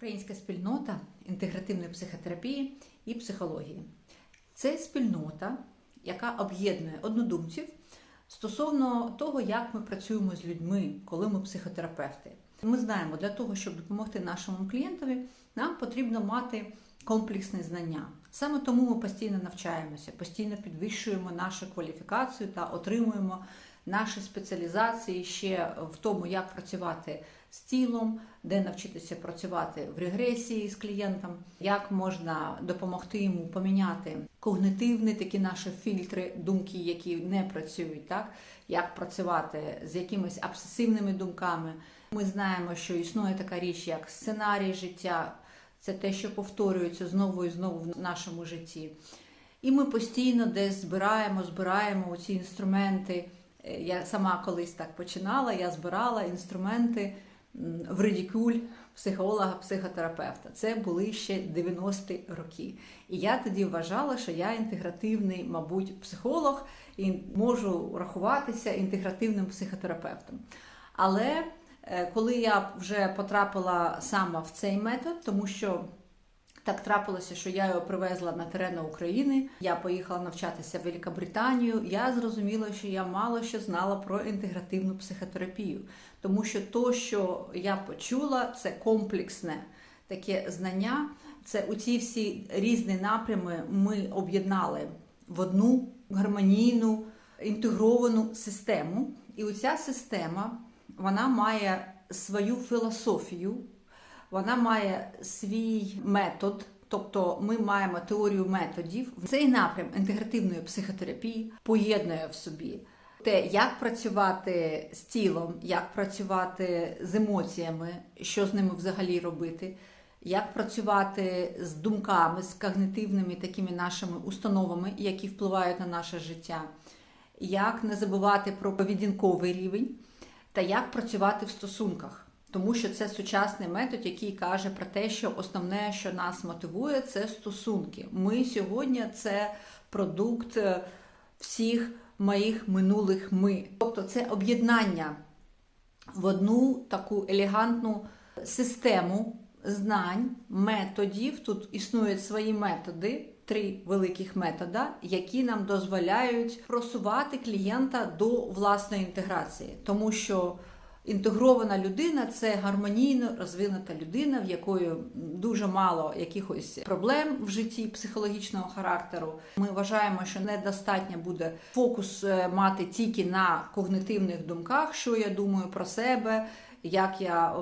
Українська спільнота інтегративної психотерапії і психології. Це спільнота, яка об'єднує однодумців стосовно того, як ми працюємо з людьми, коли ми психотерапевти. Ми знаємо, для того, щоб допомогти нашому клієнтові, нам потрібно мати комплексне знання. Саме тому ми постійно навчаємося, постійно підвищуємо нашу кваліфікацію та отримуємо наші спеціалізації ще в тому, як працювати з тілом, де навчитися працювати в регресії з клієнтом, як можна допомогти йому поміняти когнитивні такі наші фільтри, думки, які не працюють, так як працювати з якимись обсесивними думками. Ми знаємо, що існує така річ, як сценарій життя, це те, що повторюється знову і знову в нашому житті. І ми постійно десь збираємо, збираємо ці інструменти. Я сама колись так починала, я збирала інструменти в редикуль психолога, психотерапевта. Це були ще 90-ті роки. І я тоді вважала, що я інтегративний, мабуть, психолог і можу рахуватися інтегративним психотерапевтом. Але коли я вже потрапила саме в цей метод, тому що так трапилося, що я його привезла на терени України. Я поїхала навчатися в Великобританію. Я зрозуміла, що я мало що знала про інтегративну психотерапію, тому що то, що я почула, це комплексне таке знання. Це у ці всі різні напрями ми об'єднали в одну гармонійну інтегровану систему. І оця система вона має свою філософію. Вона має свій метод, тобто ми маємо теорію методів. Цей напрям інтегративної психотерапії поєднує в собі те, як працювати з тілом, як працювати з емоціями, що з ними взагалі робити, як працювати з думками, з когнитивними такими нашими установами, які впливають на наше життя, як не забувати про поведінковий рівень та як працювати в стосунках. Тому що це сучасний метод, який каже про те, що основне, що нас мотивує, це стосунки. Ми сьогодні це продукт всіх моїх минулих ми. Тобто це об'єднання в одну таку елегантну систему знань, методів. Тут існують свої методи. Три великих метода, які нам дозволяють просувати клієнта до власної інтеграції, тому що Інтегрована людина це гармонійно розвинута людина, в якої дуже мало якихось проблем в житті психологічного характеру. Ми вважаємо, що недостатньо буде фокус мати тільки на когнитивних думках, що я думаю про себе, як я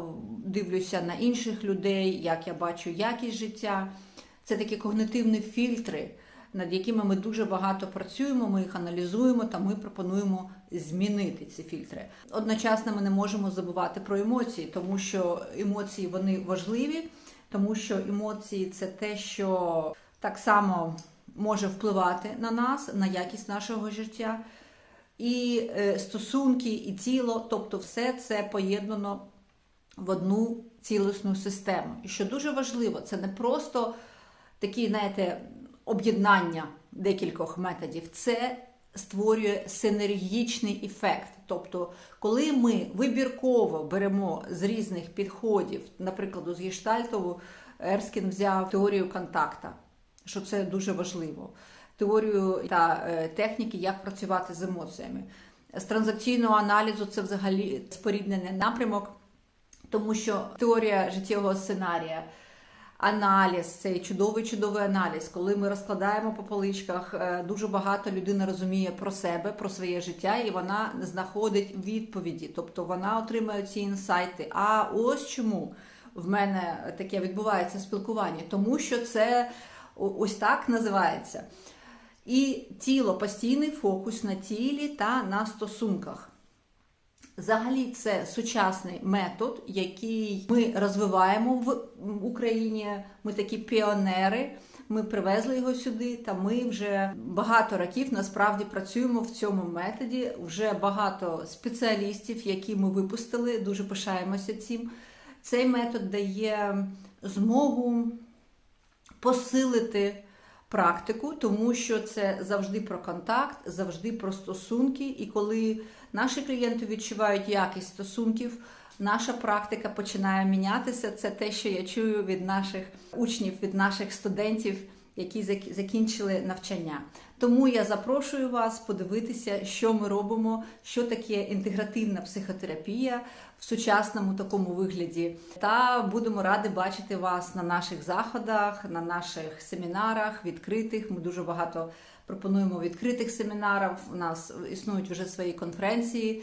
дивлюся на інших людей, як я бачу якість життя. Це такі когнитивні фільтри. Над якими ми дуже багато працюємо, ми їх аналізуємо та ми пропонуємо змінити ці фільтри. Одночасно ми не можемо забувати про емоції, тому що емоції вони важливі, тому що емоції це те, що так само може впливати на нас, на якість нашого життя. І стосунки, і тіло, тобто все це поєднано в одну цілісну систему. І що дуже важливо, це не просто такі, знаєте, об'єднання декількох методів, це створює синергічний ефект. Тобто, коли ми вибірково беремо з різних підходів, наприклад, з гештальтову, Ерскін взяв теорію контакта, що це дуже важливо, теорію та техніки, як працювати з емоціями. З транзакційного аналізу це взагалі споріднений напрямок, тому що теорія життєвого сценарія. Аналіз, цей чудовий чудовий аналіз, коли ми розкладаємо по поличках, дуже багато людина розуміє про себе, про своє життя, і вона знаходить відповіді. Тобто вона отримує ці інсайти. А ось чому в мене таке відбувається спілкування, тому що це ось так називається. І тіло, постійний фокус на тілі та на стосунках. Взагалі, це сучасний метод, який ми розвиваємо в Україні. Ми такі піонери. Ми привезли його сюди, та ми вже багато років насправді працюємо в цьому методі. Вже багато спеціалістів, які ми випустили, дуже пишаємося цим. Цей метод дає змогу посилити практику, тому що це завжди про контакт, завжди про стосунки. І коли наші клієнти відчувають якість стосунків, наша практика починає мінятися. Це те, що я чую від наших учнів, від наших студентів, які зак- закінчили навчання. Тому я запрошую вас подивитися, що ми робимо, що таке інтегративна психотерапія в сучасному такому вигляді. Та будемо раді бачити вас на наших заходах, на наших семінарах, відкритих. Ми дуже багато пропонуємо відкритих семінарів. У нас існують вже свої конференції.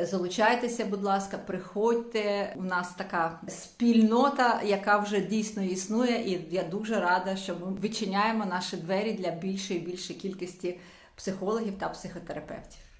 Залучайтеся, будь ласка, приходьте. У нас така спільнота, яка вже дійсно існує, і я дуже рада, що ми відчиняємо наші двері для більшої і більшої кількості психологів та психотерапевтів.